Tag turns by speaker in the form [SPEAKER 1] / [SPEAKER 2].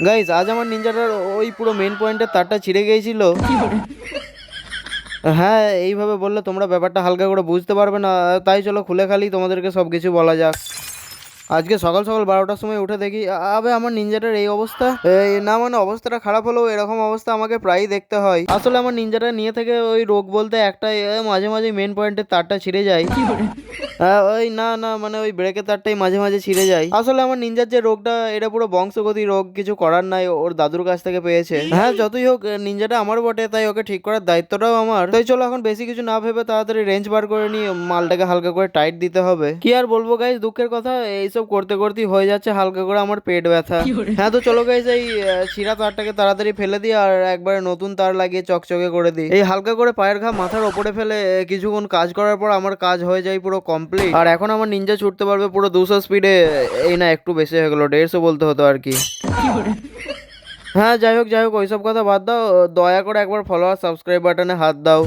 [SPEAKER 1] Guys আজ আমার নিনজাটার ওই পুরো মেন পয়েন্টের তারটা ছিঁড়ে গিয়েছিল। হ্যাঁ এইভাবে বললে তোমরা ব্যাপারটা হালকা করে বুঝতে পারবে না। তাই চলো খুলে খালি, তোমাদেরকে সব কিছু বলা যাক। আজকে সকাল সকাল বারোটার সময় উঠে দেখি আবে আমার নিনজাটার এই অবস্থা। না মানে অবস্থাটা খারাপ হলেও এরকম অবস্থা আমাকে প্রায়ই দেখতে হয়। আসলে আমার নিনজাটা নিয়ে থেকে ওই রোগ বলতে একটাই মাঝে মাঝে মেন পয়েন্টের তারটা ছিঁড়ে যায়। ওই না না মানে ওই ব্রেকের তারটাই মাঝে মাঝে ছিঁড়ে যায়। আসলে আমার নিনজার যে রোগটা এটা পুরো বংশগতি রোগ কিছু করার নাই ওর দাদুর কাছ থেকে পেয়েছে। হ্যাঁ যতই হোক নিনজাটা আমার বটে তাই ওকে ঠিক করার দায়িত্বটাও আমার। তাই চলো এখন বেশি কিছু না ভেবে তাড়াতাড়ি রেঞ্জ বার করে নিয়ে মালটাকে হালকা করে টাইট দিতে হবে। কি আর বলব গাইজ দুঃখের কথা এইসব করতে করতেই হয়ে যাচ্ছে হালকা করে আমার পেট ব্যথা। হ্যাঁ তো চলো গাইজ এই ছিঁড়া তারটাকে তাড়াতাড়ি ফেলে দিই আর একবারে নতুন তার লাগিয়ে চকচকে করে দিই। এই হালকা করে পায়ের ঘা মাথার ওপরে ফেলে কিছুক্ষণ কাজ করার পর আমার কাজ হয়ে যায় পুরো কমপ্লিট আর এখন আমার নিনজা ছুটতে পারবে পুরো দুশো স্পিডে এই না একটু বেশি হয়ে গেলো দেড়শো বলতে হতো আর কি। হ্যাঁ যাই হোক যাই হোক ওইসব কথা বাদ দাও। দয়া করে একবার ফলোয়ার সাবস্ক্রাইব বাটনে হাত দাও।